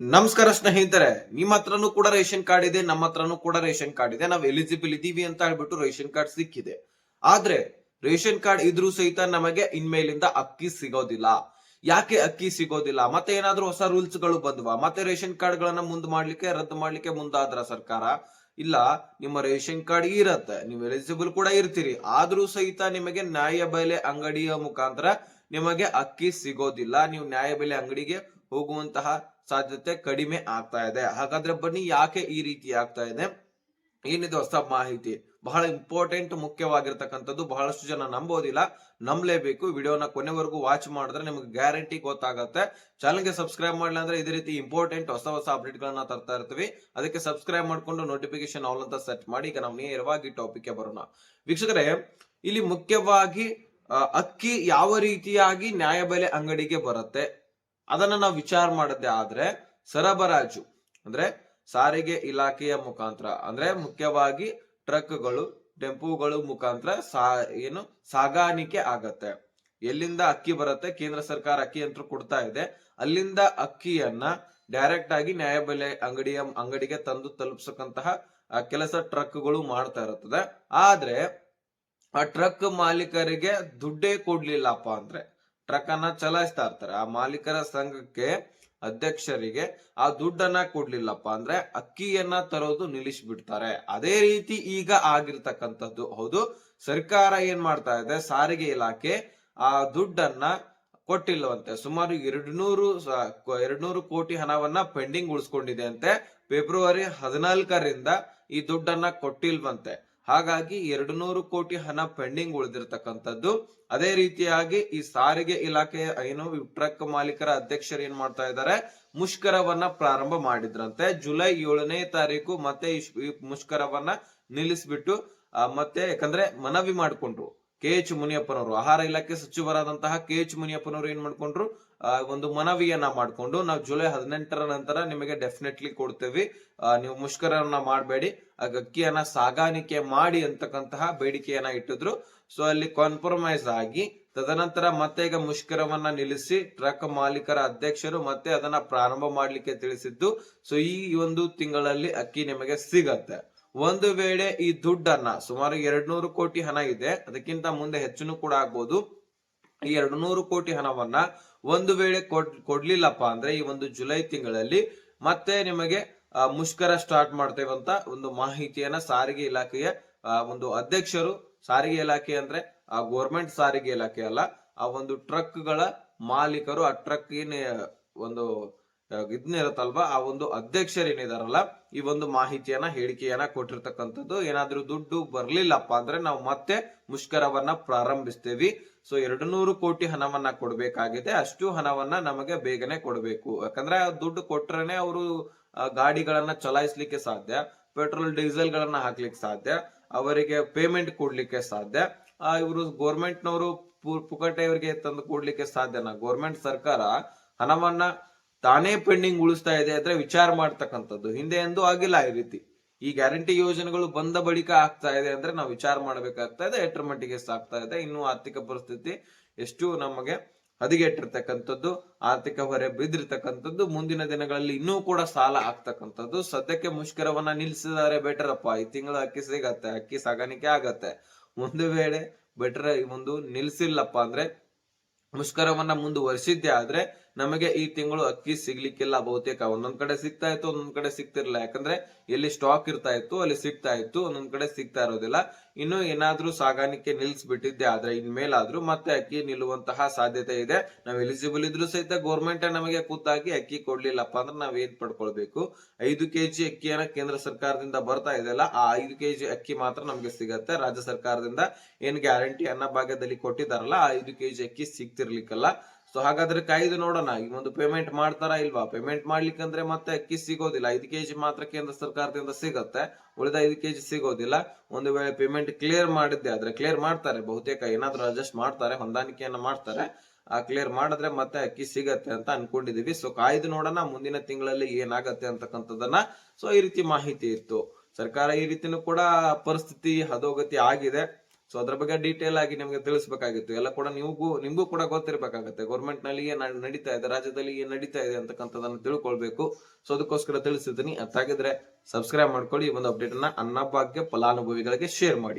ನಮಸ್ಕಾರ ಸ್ನೇಹಿತರೆ, ನಿಮ್ಮ ಹತ್ರನೂ ಕೂಡ ರೇಷನ್ ಕಾರ್ಡ್ ಇದೆ, ನಮ್ಮ ಹತ್ರನೂ ಕೂಡ ರೇಷನ್ ಕಾರ್ಡ್ ಇದೆ. ನಾವು ಎಲಿಜಿಬಲ್ ಇದೀವಿ ಅಂತ ಹೇಳ್ಬಿಟ್ಟು ರೇಷನ್ ಕಾರ್ಡ್ ಸಿಕ್ಕಿದೆ. ಆದ್ರೆ ರೇಷನ್ ಕಾರ್ಡ್ ಇದ್ರೂ ಸಹಿತ ನಮಗೆ ಇನ್ಮೇಲಿಂದ ಅಕ್ಕಿ ಸಿಗೋದಿಲ್ಲ. ಯಾಕೆ ಅಕ್ಕಿ ಸಿಗೋದಿಲ್ಲ? ಮತ್ತೆ ಏನಾದ್ರೂ ಹೊಸ ರೂಲ್ಸ್ಗಳು ಬಂದ್ವಾ? ಮತ್ತೆ ರೇಷನ್ ಕಾರ್ಡ್ ಗಳನ್ನ ಮುಂದ್ ಮಾಡ್ಲಿಕ್ಕೆ, ರದ್ದು ಮಾಡ್ಲಿಕ್ಕೆ ಮುಂದಾದ್ರ ಸರ್ಕಾರ? ಇಲ್ಲ, ನಿಮ್ಮ ರೇಷನ್ ಕಾರ್ಡ್ ಇರತ್ತೆ. ನೀವು ಎಲಿಜಿಬಲ್ ಕೂಡ ಇರ್ತೀರಿ. ಆದ್ರೂ ಸಹಿತ ನಿಮಗೆ ನ್ಯಾಯ ಬೆಲೆ ಅಂಗಡಿಯ ಮುಖಾಂತರ ನಿಮಗೆ ಅಕ್ಕಿ ಸಿಗೋದಿಲ್ಲ, ನೀವು ನ್ಯಾಯಬೆಲೆ ಅಂಗಡಿಗೆ ಹೋಗುವಂತಹ ಸಾಧ್ಯತೆ ಕಡಿಮೆ ಆಗ್ತಾ ಇದೆ. ಹಾಗಾದ್ರೆ ಬನ್ನಿ, ಯಾಕೆ ಈ ರೀತಿ ಆಗ್ತಾ ಇದೆ? ಏನಿದೆ ಹೊಸ ಮಾಹಿತಿ? ಬಹಳ ಇಂಪಾರ್ಟೆಂಟ್ ಮುಖ್ಯವಾಗಿರ್ತಕ್ಕಂಥದ್ದು, ಬಹಳಷ್ಟು ಜನ ನಂಬೋದಿಲ್ಲ, ನಂಬಲೇಬೇಕು. ವಿಡಿಯೋನ ಕೊನೆವರೆಗೂ ವಾಚ್ ಮಾಡಿದ್ರೆ ನಿಮ್ಗೆ ಗ್ಯಾರಂಟಿ ಗೊತ್ತಾಗತ್ತೆ. ಚಾನಲ್ಗೆ ಸಬ್ಸ್ಕ್ರೈಬ್ ಮಾಡಲಿಲ್ಲ ಅಂದ್ರೆ ಇದೇ ರೀತಿ ಇಂಪಾರ್ಟೆಂಟ್ ಹೊಸ ಹೊಸ ಅಪ್ಡೇಟ್ ಗಳನ್ನ ತರ್ತಾ ಇರ್ತೀವಿ. ಅದಕ್ಕೆ ಸಬ್ಸ್ಕ್ರೈಬ್ ಮಾಡ್ಕೊಂಡು ನೋಟಿಫಿಕೇಶನ್ ಆಲ್ ಅಂತ ಸೆಟ್ ಮಾಡಿ, ಈಗ ನಾವು ನೇರವಾಗಿ ಟಾಪಿಕ್ಗೆ ಬರೋಣ. ವೀಕ್ಷಕರೇ, ಇಲ್ಲಿ ಮುಖ್ಯವಾಗಿ ಅಕ್ಕಿ ಯಾವ ರೀತಿಯಾಗಿ ನ್ಯಾಯಬೆಲೆ ಅಂಗಡಿಗೆ ಬರುತ್ತೆ? ಅದನ್ನ ನಾವು ವಿಚಾರ ಮಾಡದೆ ಆದ್ರೆ ಸರಬರಾಜು, ಅಂದ್ರೆ ಸಾರಿಗೆ ಇಲಾಖೆಯ ಮುಖಾಂತರ, ಅಂದ್ರೆ ಮುಖ್ಯವಾಗಿ ಟ್ರಕ್ಗಳು, ಟೆಂಪೋಗಳು ಮುಖಾಂತರ ಸಾ, ಏನು ಸಾಗಾಣಿಕೆ ಆಗತ್ತೆ. ಎಲ್ಲಿಂದ ಅಕ್ಕಿ ಬರುತ್ತೆ? ಕೇಂದ್ರ ಸರ್ಕಾರ ಅಕ್ಕಿ ಅಂತ ಕೊಡ್ತಾ ಇದೆ. ಅಲ್ಲಿಂದ ಅಕ್ಕಿಯನ್ನ ಡೈರೆಕ್ಟ್ ಆಗಿ ನ್ಯಾಯಬೆಲೆ ಅಂಗಡಿಯ, ಅಂಗಡಿಗೆ ತಂದು ತಲುಪಿಸಕ್ಕಂತಹ ಕೆಲಸ ಟ್ರಕ್ಗಳು ಮಾಡ್ತಾ ಇರುತ್ತದೆ. ಆದ್ರೆ ಆ ಟ್ರಕ್ ಮಾಲೀಕರಿಗೆ ದುಡ್ಡೇ ಕೊಡ್ಲಿಲ್ಲಪ್ಪ ಅಂದ್ರೆ ಟ್ರಕ್ ಅನ್ನ ಚಲಾಯಿಸ್ತಾ ಇರ್ತಾರೆ. ಆ ಮಾಲೀಕರ ಸಂಘಕ್ಕೆ ಅಧ್ಯಕ್ಷರಿಗೆ ಆ ದುಡ್ಡನ್ನ ಕೊಡ್ಲಿಲ್ಲಪ್ಪ ಅಂದ್ರೆ ಅಕ್ಕಿಯನ್ನ ತರೋದು ನಿಲ್ಲಿಸ್ಬಿಡ್ತಾರೆ. ಅದೇ ರೀತಿ ಈಗ ಆಗಿರ್ತಕ್ಕಂಥದ್ದು. ಹೌದು, ಸರ್ಕಾರ ಏನ್ ಮಾಡ್ತಾ ಇದೆ? ಸಾರಿಗೆ ಇಲಾಖೆ ಆ ದುಡ್ಡನ್ನ ಕೊಟ್ಟಿಲ್ಲವಂತೆ. ಸುಮಾರು ಎರಡು ನೂರು ಎರಡು ನೂರು ಕೋಟಿ ಹಣವನ್ನ ಪೆಂಡಿಂಗ್ ಉಳಿಸ್ಕೊಂಡಿದೆ ಅಂತೆ. ಫೆಬ್ರವರಿ ಹದಿನಾಲ್ಕರಿಂದ ಈ ದುಡ್ಡನ್ನ ಕೊಟ್ಟಿಲ್ವಂತೆ. ಹಾಗಾಗಿ ಎರಡು ನೂರು ಕೋಟಿ ಹಣ ಪೆಂಡಿಂಗ್ ಉಳಿದಿರ್ತಕ್ಕಂಥದ್ದು. ಅದೇ ರೀತಿಯಾಗಿ ಈ ಸಾರಿಗೆ ಇಲಾಖೆಯ ಏನು ಟ್ರಕ್ ಮಾಲೀಕರ ಅಧ್ಯಕ್ಷರು ಏನ್ ಮಾಡ್ತಾ ಇದ್ದಾರೆ? ಮುಷ್ಕರವನ್ನ ಪ್ರಾರಂಭ ಮಾಡಿದ್ರಂತೆ. ಜುಲೈ ಏಳನೇ ತಾರೀಕು ಮತ್ತೆ ಈ ಮುಷ್ಕರವನ್ನ ನಿಲ್ಲಿಸ್ಬಿಟ್ಟು ಮತ್ತೆ ಯಾಕಂದ್ರೆ ಮನವಿ ಮಾಡ್ಕೊಂಡ್ರು. ಕೆ ಎಚ್ ಮುನಿಯಪ್ಪನವರು, ಆಹಾರ ಇಲಾಖೆ ಸಚಿವರಾದಂತಹ ಕೆ ಎಚ್ ಮುನಿಯಪ್ಪನವರು ಏನ್ ಮಾಡ್ಕೊಂಡ್ರು? ಒಂದು ಮನವಿಯನ್ನ ಮಾಡ್ಕೊಂಡು ನಾವು ಜುಲೈ ಹದಿನೆಂಟರ ನಂತರ ನಿಮಗೆ ಡೆಫಿನೆಟ್ಲಿ ಕೊಡ್ತೇವೆ. ನೀವು ಮುಷ್ಕರವನ್ನ ಮಾಡಬೇಡಿ. ಅಕ್ಕಿಯನ್ನ ಸಾಗಾಣಿಕೆ ಮಾಡಿ ಅಂತಕ್ಕಂತಹ ಬೇಡಿಕೆಯನ್ನ ಇಟ್ಟಿದ್ರು. ಸೊ ಅಲ್ಲಿ ಕಾಂಪ್ರಮೈಸ್ ಆಗಿ ತದನಂತರ ಮತ್ತೆ ಈಗ ಮುಷ್ಕರವನ್ನ ನಿಲ್ಲಿಸಿ ಟ್ರಕ್ ಮಾಲೀಕರ ಅಧ್ಯಕ್ಷರು ಮತ್ತೆ ಅದನ್ನ ಪ್ರಾರಂಭ ಮಾಡ್ಲಿಕ್ಕೆ ತಿಳಿಸಿದ್ದು. ಸೊ ಈ ಒಂದು ತಿಂಗಳಲ್ಲಿ ಅಕ್ಕಿ ನಿಮಗೆ ಸಿಗತ್ತೆ. ಒಂದು ವೇಳೆ ಈ ದುಡ್ಡನ್ನ ಸುಮಾರು ಎರಡ್ ಕೋಟಿ ಹಣ ಇದೆ. ಅದಕ್ಕಿಂತ ಮುಂದೆ ಹೆಚ್ಚು ಕೂಡ ಆಗ್ಬೋದು. ಈ ಎರಡು ನೂರು ಕೋಟಿ ಹಣವನ್ನ ಒಂದು ವೇಳೆ ಕೊಡ್, ಕೊಡ್ಲಿಲ್ಲಪ್ಪ ಅಂದ್ರೆ ಈ ಒಂದು ಜುಲೈ ತಿಂಗಳಲ್ಲಿ ಮತ್ತೆ ನಿಮಗೆ ಮುಷ್ಕರ ಸ್ಟಾರ್ಟ್ ಮಾಡ್ತೇವೆ ಅಂತ ಒಂದು ಮಾಹಿತಿಯನ್ನ ಸಾರಿಗೆ ಇಲಾಖೆಯ ಒಂದು ಅಧ್ಯಕ್ಷರು, ಸಾರಿಗೆ ಇಲಾಖೆ ಅಂದ್ರೆ, ಆ ಗೋರ್ಮೆಂಟ್ ಸಾರಿಗೆ ಇಲಾಖೆ ಅಲ್ಲ, ಆ ಒಂದು ಟ್ರಕ್ಗಳ ಮಾಲೀಕರು, ಆ ಟ್ರಕ್ ಏನ್ ಒಂದು ಇದನ್ನ ಇರುತ್ತಲ್ವಾ? ಆ ಒಂದು ಅಧ್ಯಕ್ಷರು ಏನಿದಾರಲ್ಲ ಈ ಒಂದು ಮಾಹಿತಿಯನ್ನ, ಹೇಳಿಕೆಯನ್ನ ಕೊಟ್ಟಿರ್ತಕ್ಕಂಥದ್ದು. ಏನಾದ್ರೂ ದುಡ್ಡು ಬರ್ಲಿಲ್ಲಪ್ಪ ಅಂದ್ರೆ ನಾವು ಮತ್ತೆ ಮುಷ್ಕರವನ್ನ ಪ್ರಾರಂಭಿಸ್ತೇವಿ. ಸೊ ಎರಡು ನೂರು ಕೋಟಿ ಹಣವನ್ನ ಕೊಡ್ಬೇಕಾಗಿದೆ. ಅಷ್ಟು ಹಣವನ್ನ ನಮಗೆ ಬೇಗನೆ ಕೊಡಬೇಕು. ಯಾಕಂದ್ರೆ ದುಡ್ಡು ಕೊಟ್ರೇನೆ ಅವರು ಗಾಡಿಗಳನ್ನ ಚಲಾಯಿಸ್ಲಿಕ್ಕೆ ಸಾಧ್ಯ, ಪೆಟ್ರೋಲ್ ಡೀಸೆಲ್ ಗಳನ್ನ ಹಾಕ್ಲಿಕ್ಕೆ ಸಾಧ್ಯ, ಅವರಿಗೆ ಪೇಮೆಂಟ್ ಕೊಡ್ಲಿಕ್ಕೆ ಸಾಧ್ಯ. ಆ, ಇವರು ಗೋರ್ಮೆಂಟ್ನವರು ಪುಕಟೆಯವರಿಗೆ ತಂದು ಕೊಡ್ಲಿಕ್ಕೆ ಸಾಧ್ಯನಾ? ಗೋರ್ಮೆಂಟ್ ಸರ್ಕಾರ ಹಣವನ್ನ ತಾನೇ ಪೆಂಡಿಂಗ್ ಉಳಿಸ್ತಾ ಇದೆ ಅಂದ್ರೆ ವಿಚಾರ ಮಾಡ್ತಕ್ಕಂಥದ್ದು. ಹಿಂದೆ ಎಂದು ಆಗಿಲ್ಲ ಈ ರೀತಿ. ಈ ಗ್ಯಾರಂಟಿ ಯೋಜನೆಗಳು ಬಂದ ಬಳಿಕ ಆಗ್ತಾ ಇದೆ ಅಂದ್ರೆ ನಾವು ವಿಚಾರ ಮಾಡ್ಬೇಕಾಗ್ತಾ ಇದೆ, ಎಷ್ಟರ ಮಟ್ಟಿಗೆ ಸಾಗ್ತಾ ಇದೆ, ಇನ್ನು ಆರ್ಥಿಕ ಪರಿಸ್ಥಿತಿ ಎಷ್ಟು ನಮಗೆ ಹದಿಗೆಟ್ಟಿರ್ತಕ್ಕಂಥದ್ದು, ಆರ್ಥಿಕ ಹೊರೆ ಬಿದ್ದಿರ್ತಕ್ಕಂಥದ್ದು, ಮುಂದಿನ ದಿನಗಳಲ್ಲಿ ಇನ್ನೂ ಕೂಡ ಸಾಲ ಆಗ್ತಕ್ಕಂಥದ್ದು. ಸದ್ಯಕ್ಕೆ ಮುಷ್ಕರವನ್ನ ನಿಲ್ಲಿಸಿದರೆ ಬೆಟರಪ್ಪ ಈ ತಿಂಗಳ ಅಕ್ಕಿ ಸಿಗತ್ತೆ, ಅಕ್ಕಿ ಸಾಗಾಣಿಕೆ ಆಗತ್ತೆ. ಒಂದು ವೇಳೆ ಬೆಟರ್ ಒಂದು ನಿಲ್ಸಿಲ್ಲಪ್ಪ ಅಂದ್ರೆ ಮುಷ್ಕರವನ್ನ ಮುಂದುವರಿಸಿದ್ದೆ ಆದ್ರೆ ನಮಗೆ ಈ ತಿಂಗಳು ಅಕ್ಕಿ ಸಿಗ್ಲಿಕ್ಕಿಲ್ಲ ಬಹುತೇಕ. ಒಂದೊಂದ್ ಕಡೆ ಸಿಗ್ತಾ ಇತ್ತು, ಒಂದೊಂದ್ ಕಡೆ ಸಿಗ್ತಿರ್ಲಿಲ್ಲ. ಯಾಕಂದ್ರೆ ಎಲ್ಲಿ ಸ್ಟಾಕ್ ಇರ್ತಾ ಇತ್ತು, ಅಲ್ಲಿ ಸಿಗ್ತಾ ಇತ್ತು, ಒಂದೊಂದ್ ಕಡೆ ಸಿಗ್ತಾ ಇರೋದಿಲ್ಲ. ಇನ್ನು ಏನಾದ್ರೂ ಸಾಗಾಣಿಕೆ ನಿಲ್ಸ್ಬಿಟ್ಟಿದ್ದೆ, ಆದ್ರೆ ಇನ್ಮೇಲಾದ್ರೂ ಮತ್ತೆ ಅಕ್ಕಿ ನಿಲ್ಲುವಂತಹ ಸಾಧ್ಯತೆ ಇದೆ. ನಾವು ಎಲಿಜಿಬಲ್ ಇದ್ರೂ ಸಹಿತ ಗೌರ್ಮೆಂಟ್ ನಮಗೆ ಕೂತಾಗಿ ಅಕ್ಕಿ ಕೊಡ್ಲಿಲ್ಲಪ್ಪ ಅಂದ್ರೆ ನಾವ್ ಏನ್ ಪಡ್ಕೊಳ್ಬೇಕು? ಐದು ಕೆಜಿ ಅಕ್ಕಿಯನ್ನ ಕೇಂದ್ರ ಸರ್ಕಾರದಿಂದ ಬರ್ತಾ ಇದೆಯಲ್ಲ, ಆ ಐದು ಕೆಜಿ ಅಕ್ಕಿ ಮಾತ್ರ ನಮ್ಗೆ ಸಿಗತ್ತೆ. ರಾಜ್ಯ ಸರ್ಕಾರದಿಂದ ಏನ್ ಗ್ಯಾರಂಟಿ ಅನ್ನ ಭಾಗದಲ್ಲಿ ಕೊಟ್ಟಿದಾರಲ್ಲ ಆ ಐದು ಕೆಜಿ ಅಕ್ಕಿ ಸಿಗ್ತಿರ್ಲಿಕ್ಕಲ್ಲ. ಸೊ ಹಾಗಾದ್ರೆ ಕಾಯ್ದು ನೋಡೋಣ. ಈ ಒಂದು ಪೇಮೆಂಟ್ ಮಾಡ್ತಾರಾ ಇಲ್ವಾ? ಪೇಮೆಂಟ್ ಮಾಡ್ಲಿಕ್ಕಂದ್ರೆ ಮತ್ತೆ ಅಕ್ಕಿ ಸಿಗೋದಿಲ್ಲ ಐದು ಕೆಜಿ ಮಾತ್ರ ಕೇಂದ್ರ ಸರ್ಕಾರದಿಂದ ಸಿಗತ್ತೆ. ಉಳಿದ ಐದು ಕೆಜಿ ಸಿಗೋದಿಲ್ಲ. ಒಂದು ವೇಳೆ ಪೇಮೆಂಟ್ ಕ್ಲಿಯರ್ ಮಾಡಿದ್ದೆ ಆದ್ರೆ ಕ್ಲಿಯರ್ ಮಾಡ್ತಾರೆ. ಬಹುತೇಕ ಏನಾದ್ರೂ ಅಡ್ಜಸ್ಟ್ ಮಾಡ್ತಾರೆ, ಹೊಂದಾಣಿಕೆಯನ್ನ ಮಾಡ್ತಾರೆ. ಆ ಕ್ಲಿಯರ್ ಮಾಡಿದ್ರೆ ಮತ್ತೆ ಅಕ್ಕಿ ಸಿಗತ್ತೆ ಅಂತ ಅನ್ಕೊಂಡಿದೀವಿ. ಸೊ ಕಾಯ್ದು ನೋಡೋಣ. ಮುಂದಿನ ತಿಂಗಳಲ್ಲಿ ಏನಾಗತ್ತೆ ಅಂತಕ್ಕಂಥದ್ದನ್ನ. ಸೊ ಈ ರೀತಿ ಮಾಹಿತಿ ಇತ್ತು. ಸರ್ಕಾರ ಈ ರೀತಿನೂ ಕೂಡ ಪರಿಸ್ಥಿತಿ ಹದೋಗತಿ ಆಗಿದೆ. ಸೊ ಅದ್ರ ಬಗ್ಗೆ ಡೀಟೇಲ್ ಆಗಿ ನಿಮ್ಗೆ ತಿಳಿಸಬೇಕಾಗಿತ್ತು. ಎಲ್ಲ ಕೂಡ ನಿಮಗೂ, ನಿಮ್ಗೂ ಕೂಡ ಗೊತ್ತಿರ್ಬೇಕಾಗತ್ತೆ. ಗೌರ್ಮೆಂಟ್ನಲ್ಲಿ ಏನ್ ನಡೀತಾ ಇದೆ, ರಾಜ್ಯದಲ್ಲಿ ಏನ್ ನಡೀತಾ ಇದೆ ಅಂತಕ್ಕಂಥದನ್ನ ತಿಳ್ಕೊಳ್ಬೇಕು. ಸೊ ಅದಕ್ಕೋಸ್ಕರ ತಿಳಿಸಿದ್ದೀನಿ. ಅದಾಗಿದ್ರೆ ಸಬ್ಸ್ಕ್ರೈಬ್ ಮಾಡ್ಕೊಳ್ಳಿ. ಈ ಒಂದು ಅಪ್ಡೇಟ್ ಅನ್ನ ಅನ್ನಭಾಗ್ಯ ಫಲಾನುಭವಿಗಳಿಗೆ ಶೇರ್ ಮಾಡಿ.